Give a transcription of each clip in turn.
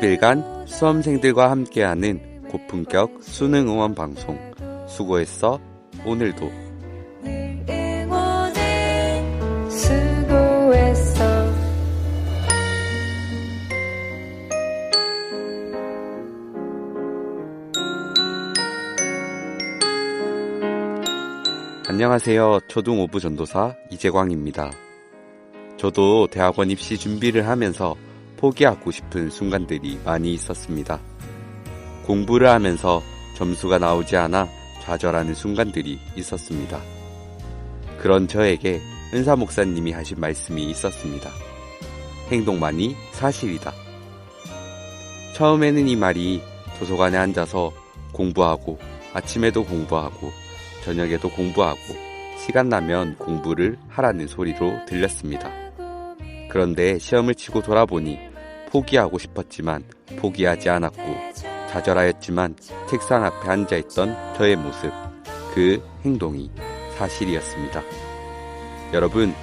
30일간 수험생들과 함께하는 고품격 수능 응원 방송 수고했어 오늘도 안녕하세요. 초등 5부 전도사 이재광입니다. 저도 대학원 입시 준비를 하면서 포기하고 싶은 순간들이 많이 있었습니다. 공부를 하면서 점수가 나오지 않아 좌절하는 순간들이 있었습니다. 그런 저에게 은사 목사님이 하신 말씀이 있었습니다. 행동만이 사실이다. 처음에는 이 말이 도서관에 앉아서 공부하고 아침에도 공부하고 저녁에도 공부하고 시간 나면 공부를 하라는 소리로 들렸습니다. 그런데 시험을 치고 돌아보니 포기하고 싶었지만 포기하지 않았고 좌절하였지만 책상 앞에 앉아 있던 저의 모습, 그 행동이 사실이었습니다. 여러분,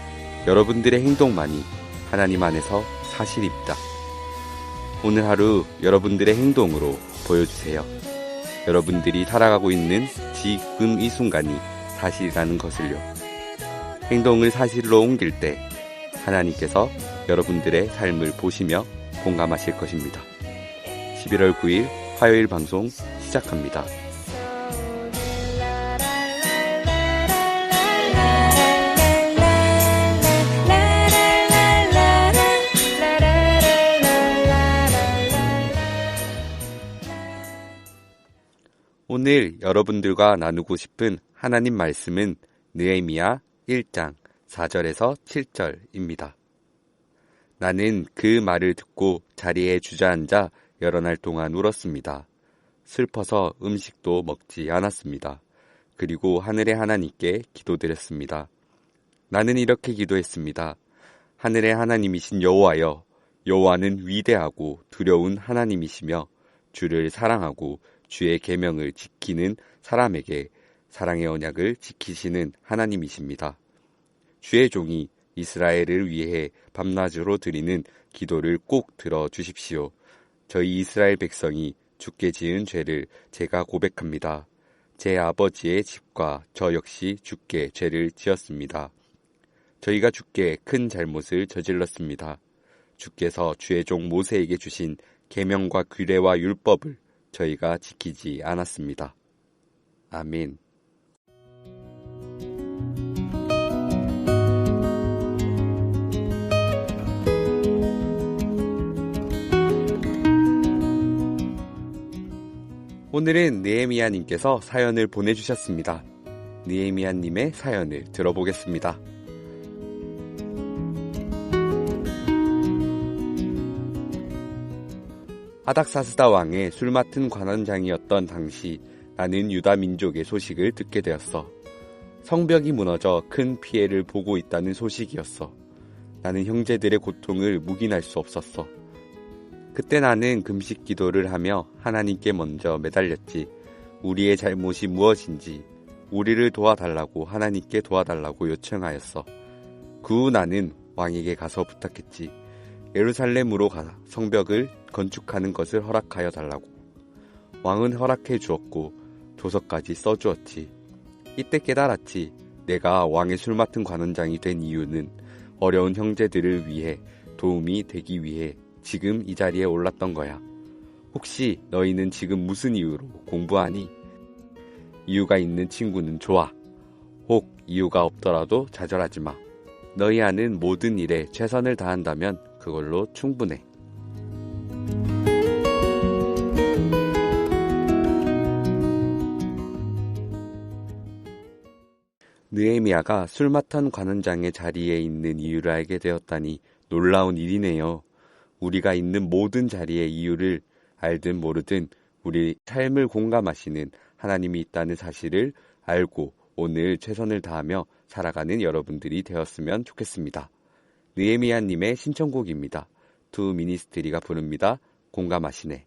여러분들의 행동만이 하나님 안에서 사실입니다. 오늘 하루 여러분들의 행동으로 보여주세요. 여러분들이 살아가고 있는 지금 이 순간이 사실이라는 것을요. 행동을 사실로 옮길 때 하나님께서 여러분들의 삶을 보시며 공감하실 것입니다. 11월 9일 화요일 방송 시작합니다. 오늘 여러분들과 나누고 싶은 하나님 말씀은 느헤미야 1장 4절에서 7절입니다. 나는 그 말을 듣고 자리에 주저앉아 여러 날 동안 울었습니다. 슬퍼서 음식도 먹지 않았습니다. 그리고 하늘의 하나님께 기도드렸습니다. 나는 이렇게 기도했습니다. 하늘의 하나님이신 여호와여, 여호와는 위대하고 두려운 하나님이시며 주를 사랑하고 주의 계명을 지키는 사람에게 사랑의 언약을 지키시는 하나님이십니다. 주의 종이 이스라엘을 위해 밤낮으로 드리는 기도를 꼭 들어 주십시오. 저희 이스라엘 백성이 죽게 지은 죄를 제가 고백합니다. 제 아버지의 집과 저 역시 죽게 죄를 지었습니다. 저희가 죽게 큰 잘못을 저질렀습니다. 주께서 주의 종 모세에게 주신 계명과 규례와 율법을 저희가 지키지 않았습니다. 아멘. 오늘은 느에미아님께서 사연을 보내주셨습니다. 느에미아님의 사연을 들어보겠습니다. 하닥사스다 왕의 술 맡은 관원장이었던 당시 나는 유다 민족의 소식을 듣게 되었어. 성벽이 무너져 큰 피해를 보고 있다는 소식이었어. 나는 형제들의 고통을 묵인할 수 없었어. 그때 나는 금식 기도를 하며 하나님께 먼저 매달렸지. 우리의 잘못이 무엇인지, 우리를 도와달라고 하나님께 도와달라고 요청하였어. 그 후 나는 왕에게 가서 부탁했지. 예루살렘으로 가 성벽을 건축하는 것을 허락하여 달라고. 왕은 허락해 주었고 도서까지 써 주었지. 이때 깨달았지. 내가 왕의 술 맡은 관원장이 된 이유는 어려운 형제들을 위해 도움이 되기 위해 지금 이 자리에 올랐던 거야. 혹시 너희는 지금 무슨 이유로 공부하니? 이유가 있는 친구는 좋아. 혹 이유가 없더라도 좌절하지 마. 너희 아는 모든 일에 최선을 다한다면 그걸로 충분해. 느에미아가 술 맡은 관원장의 자리에 있는 이유를 알게 되었다니 놀라운 일이네요. 우리가 있는 모든 자리의 이유를 알든 모르든 우리 삶을 공감하시는 하나님이 있다는 사실을 알고 오늘 최선을 다하며 살아가는 여러분들이 되었으면 좋겠습니다. 느에미아님의 신청곡입니다. 두 미니스트리가 부릅니다. 공감하시네.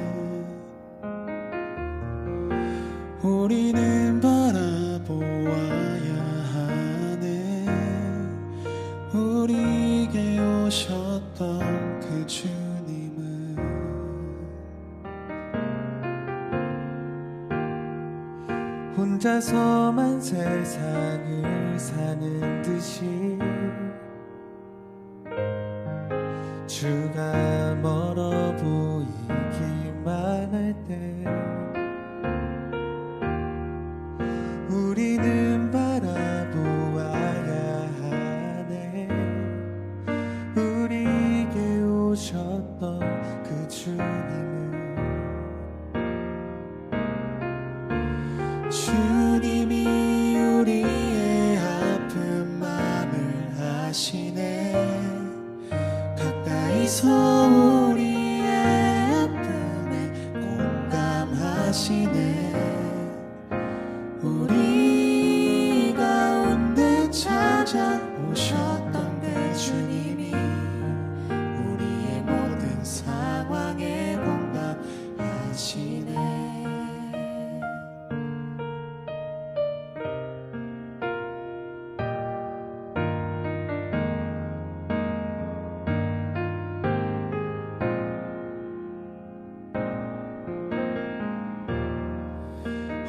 주가 멀어 보이기만 할 때 우리는 바라보아야 하네. 우리에게 오셨던 그 주님을 주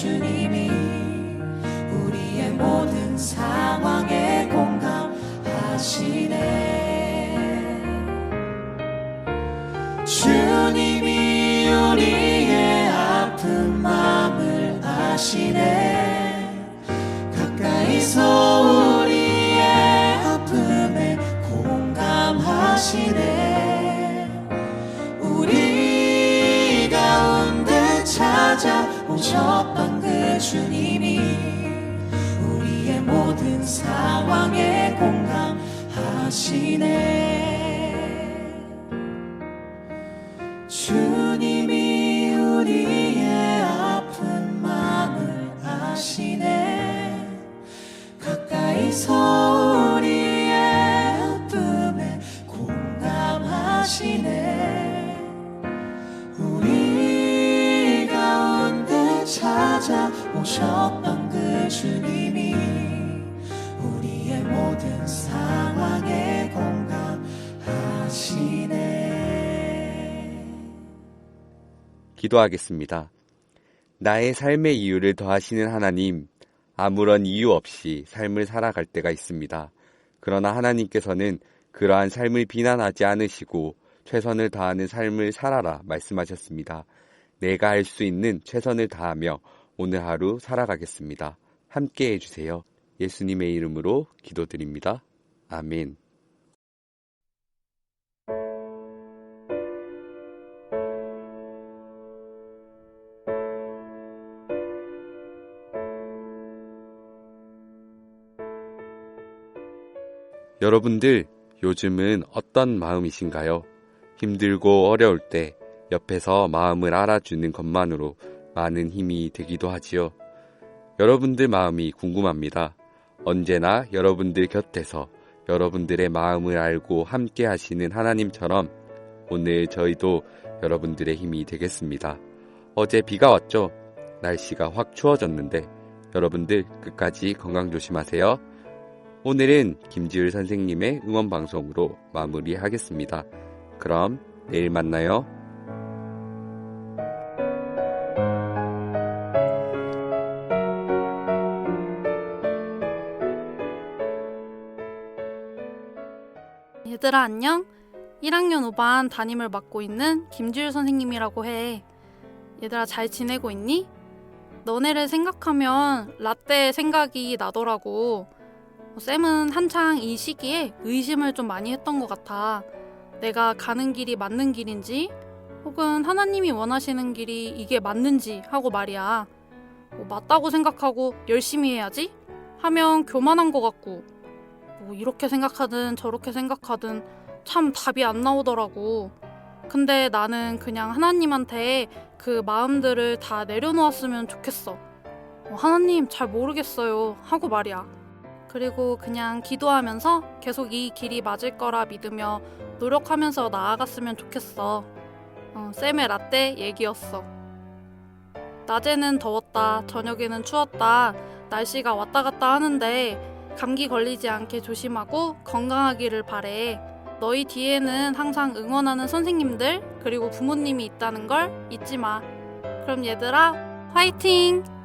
주님이 우리의 모든 상황에 공감하시네. 주님이 우리의 아픈 마음을 아시네 하시네 주님이 우리의 아픈 마음을 아시네. 가까이서 우리의 아픔에 공감하시네. 우리 가운데 찾아오셨던 그 주님이 우리의 모든 상 기도하겠습니다. 나의 삶의 이유를 더하시는 하나님, 아무런 이유 없이 삶을 살아갈 때가 있습니다. 그러나 하나님께서는 그러한 삶을 비난하지 않으시고 최선을 다하는 삶을 살아라 말씀하셨습니다. 내가 할 수 있는 최선을 다하며 오늘 하루 살아가겠습니다. 함께 해주세요. 예수님의 이름으로 기도드립니다. 아멘. 여러분들 요즘은 어떤 마음이신가요? 힘들고 어려울 때 옆에서 마음을 알아주는 것만으로 많은 힘이 되기도 하지요. 여러분들 마음이 궁금합니다. 언제나 여러분들 곁에서 여러분들의 마음을 알고 함께 하시는 하나님처럼 오늘 저희도 여러분들의 힘이 되겠습니다. 어제 비가 왔죠? 날씨가 확 추워졌는데 여러분들 끝까지 건강 조심하세요. 오늘은 김지율 선생님의 응원 방송으로 마무리하겠습니다. 그럼 내일 만나요. 얘들아 안녕? 1학년 5반 담임을 맡고 있는 김지율 선생님이라고 해. 얘들아 잘 지내고 있니? 너네를 생각하면 라떼 생각이 나더라고. 쌤은 한창 이 시기에 의심을 좀 많이 했던 것 같아. 내가 가는 길이 맞는 길인지, 혹은 하나님이 원하시는 길이 이게 맞는지 하고 말이야. 뭐 맞다고 생각하고 열심히 해야지? 하면 교만한 것 같고, 뭐 이렇게 생각하든 저렇게 생각하든 참 답이 안 나오더라고. 근데 나는 그냥 하나님한테 그 마음들을 다 내려놓았으면 좋겠어. 어, 하나님 잘 모르겠어요. 하고 말이야. 그리고 그냥 기도하면서 계속 이 길이 맞을 거라 믿으며 노력하면서 나아갔으면 좋겠어. 어, 쌤의 라떼 얘기였어. 낮에는 더웠다. 저녁에는 추웠다. 날씨가 왔다 갔다 하는데 감기 걸리지 않게 조심하고 건강하기를 바래. 너희 뒤에는 항상 응원하는 선생님들 그리고 부모님이 있다는 걸 잊지 마. 그럼 얘들아, 화이팅!